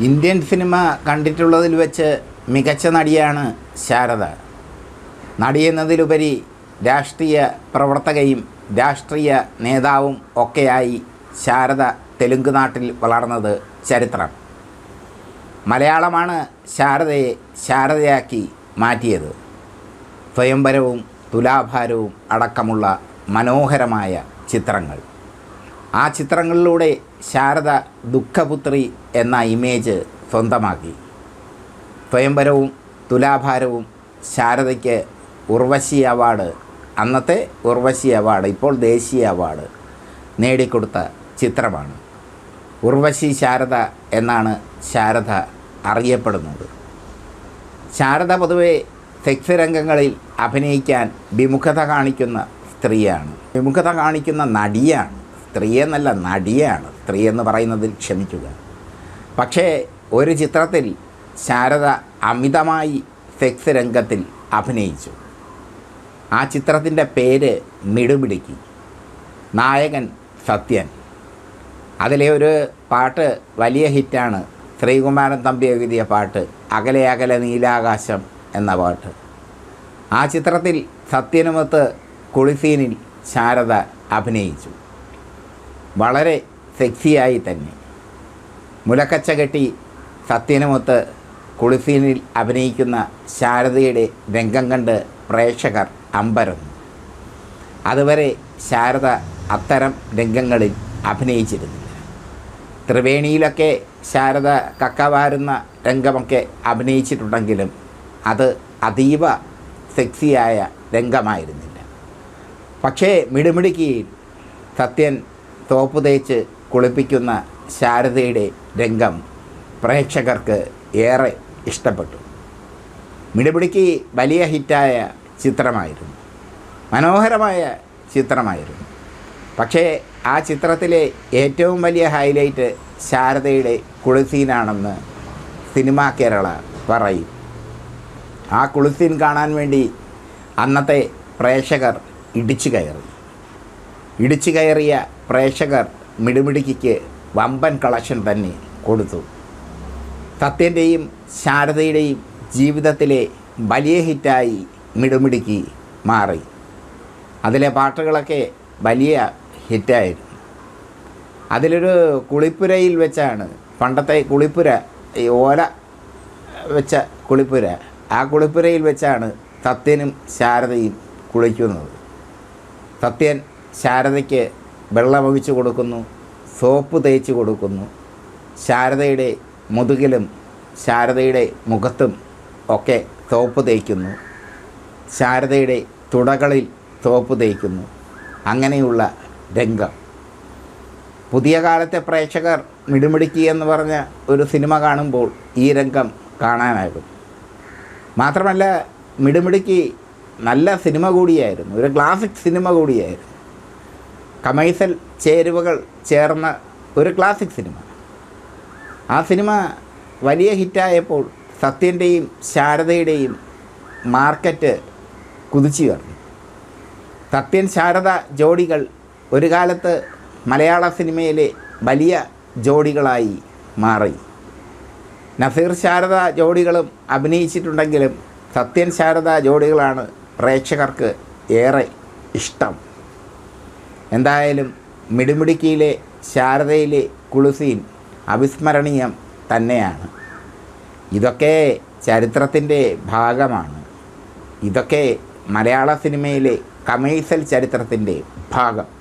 Indian cinema കണ്ടിട്ടുള്ളതിൽ വെച്ച് മികച്ച നടിയാണ് ശാരദ. നടിയെന്നതിലുപരി രാഷ്ട്രീയ പ്രവർത്തകയും രാഷ്ട്രീയ നേതാവും ഒക്കെയായി ശാരദ തെലുങ്ക് നാട്ടിൽ വളർന്നത് ചരിത്രം. മലയാളമാണ് ശാരദയെ ശാരദയാക്കി മാറ്റിയത്. സ്വയംവരവും തുലാഭാരവും അടക്കമുള്ള മനോഹരമായ ചിത്രങ്ങൾ. ആ ചിത്രങ്ങളിലൂടെ ശാരദ ദുഃഖപുത്രി എന്ന ഇമേജ് സ്വന്തമാക്കി. സ്വയംവരവും തുലാഭാരവും ശാരദയ്ക്ക് ഉർവശി അവാർഡ് അന്നത്തെ ഉർവശി അവാർഡ് ഇപ്പോൾ ദേശീയ അവാർഡ് നേടിക്കൊടുത്ത ചിത്രമാണ്. ഉർവശി ശാരദ എന്നാണ് ശാരദ അറിയപ്പെടുന്നത്. ശാരദ പൊതുവെ സെക്സ് രംഗങ്ങളിൽ അഭിനയിക്കാൻ വിമുഖത കാണിക്കുന്ന സ്ത്രീയാണ്. വിമുഖത കാണിക്കുന്ന നടിയാണ്. സ്ത്രീ എന്നല്ല നടിയാണ് സ്ത്രീ എന്ന് പറയുന്നതിൽ ക്ഷമിക്കുക. പക്ഷേ ഒരു ചിത്രത്തിൽ ശാരദ അമിതമായി സെക്സ് രംഗത്തിൽ അഭിനയിച്ചു. ആ ചിത്രത്തിന്റെ പേര് മിടുമിടുക്കി. നായകൻ സത്യൻ. അതിലെ ഒരു പാട്ട് വലിയ ഹിറ്റാണ്. ശ്രീകുമാരൻ തമ്പി എഴുതിയ പാട്ട് അകലെ അകലെ നീലാകാശം എന്ന പാട്ട്. ആ ചിത്രത്തിൽ സത്യനുമത്ത് കുളിസീനിൽ ശാരദ അഭിനയിച്ചു. വളരെ സെക്സിയായി തന്നെ മുലക്കച്ച കെട്ടി സത്യനുമൊത്ത് കുളിസീനിൽ അഭിനയിക്കുന്ന ശാരദയുടെ രംഗം കണ്ട് പ്രേക്ഷകർ അമ്പരന്നു. അതുവരെ ശാരദ അത്തരം രംഗങ്ങളിൽ അഭിനയിച്ചിരുന്നില്ല. ത്രിവേണിയിലൊക്കെ ശാരദ കക്കവാരുന്ന രംഗമൊക്കെ അഭിനയിച്ചിട്ടുണ്ടെങ്കിലും അത് അതീവ സെക്സിയായ രംഗമായിരുന്നില്ല. പക്ഷേ മിടുമിടുക്കിയിൽ സത്യൻ തോപ്പ് തേച്ച് കുളിപ്പിക്കുന്ന ശാരദയുടെ രംഗം പ്രേക്ഷകർക്ക് ഏറെ ഇഷ്ടപ്പെട്ടു. മിടുപിടിക്ക് വലിയ ഹിറ്റായ ചിത്രമായിരുന്നു. മനോഹരമായ ചിത്രമായിരുന്നു. പക്ഷേ ആ ചിത്രത്തിലെ ഏറ്റവും വലിയ ഹൈലൈറ്റ് ശാരദയുടെ കുളിസീനാണെന്ന് സിനിമാ കേരള പറയും. ആ കുളിസീൻ കാണാൻ വേണ്ടി അന്നത്തെ പ്രേക്ഷകർ ഇടിച്ചു കയറി. ഇടിച്ചു കയറിയ പ്രേക്ഷകർ മിടുമിടുക്കിക്ക് വമ്പൻ കളക്ഷൻ തന്നെ കൊടുത്തു. തത്യന്റെയും ശാരദയുടെയും ജീവിതത്തിലെ വലിയ ഹിറ്റായി മിടുമിടുക്കി മാറി. അതിലെ പാട്ടുകളൊക്കെ വലിയ ഹിറ്റായിരുന്നു. അതിലൊരു കുളിപ്പുരയിൽ വെച്ചാണ് പണ്ടത്തെ കുളിപ്പുര ഈ ഓല വെച്ച കുളിപ്പുര ആ കുളിപ്പുരയിൽ വെച്ചാണ് തത്യനും ശാരദയും കുളിക്കുന്നത്. തത്യൻ ശാരദയ്ക്ക് വെള്ളമൊഴിച്ച് കൊടുക്കുന്നു സോപ്പ് തേച്ച് കൊടുക്കുന്നു ശാരദയുടെ മുതുകിലും ശാരദയുടെ മുഖത്തും ഒക്കെ സോപ്പ് തേക്കുന്നു ശാരദയുടെ തുടകളിൽ സോപ്പ് തേക്കുന്നു. അങ്ങനെയുള്ള രംഗം. പുതിയ കാലത്തെ പ്രേക്ഷകർ മിടുമിടുക്കി എന്ന് പറഞ്ഞ ഒരു സിനിമ കാണുമ്പോൾ ഈ രംഗം കാണാനാകും. മാത്രമല്ല മിടുമിടുക്കി നല്ല സിനിമ കൂടിയായിരുന്നു. ഒരു ക്ലാസിക് സിനിമ കൂടിയായിരുന്നു. കമേഴ്സൽ ചേരുവകൾ ചേർന്ന ഒരു ക്ലാസിക് സിനിമ ആ സിനിമ വലിയ ഹിറ്റായപ്പോൾ സത്യന്റെയും ശാരദയുടെയും മാർക്കറ്റ് കുതിച്ചു കയറി. സത്യൻ ശാരദ ജോഡികൾ ഒരു കാലത്ത് മലയാള സിനിമയിലെ വലിയ ജോഡികളായി മാറി. നസീർ ശാരദ ജോഡികളും അഭിനയിച്ചിട്ടുണ്ടെങ്കിലും സത്യൻ ശാരദ ജോഡികളാണ് പ്രേക്ഷകർക്ക് ഏറെ ഇഷ്ടം. എന്തായാലും മിടുമിടുക്കിയിലെ ശാരദയിലെ കുളുസീൻ അവിസ്മരണീയം തന്നെയാണ്. ഇതൊക്കെ ചരിത്രത്തിന്റെ ഭാഗമാണ്. ഇതൊക്കെ മലയാള സിനിമയിലെ കമേഴ്സൽ ചരിത്രത്തിന്റെ ഭാഗം.